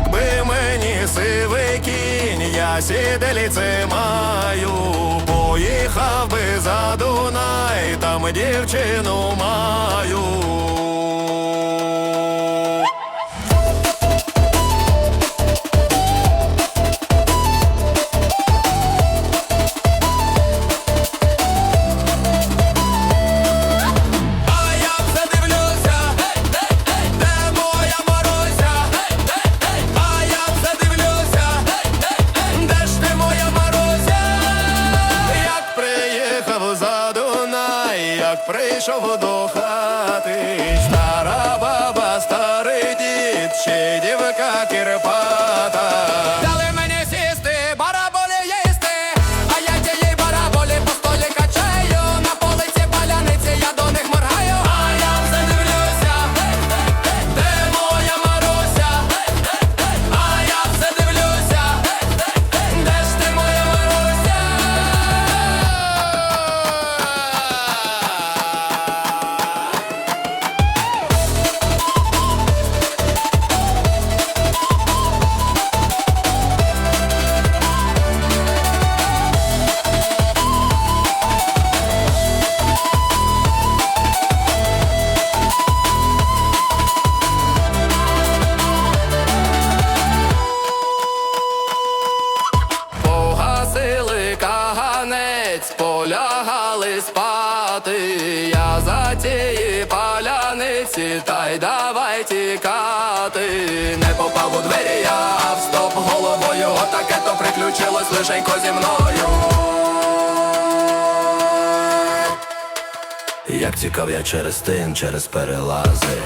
якби мені сивий кінь, я сіделіце маю, поїхав би за Дунай, там дівчину маю. Як прийшов до хати, стара баба, старий дід, ще каганець, полягали спати. Я за тієї паляниці, та й давай тікати. Не попав у двері, я в стоп головою. Отаке то приключилось лишенько зі мною. Як тікав я через тин, через перелази.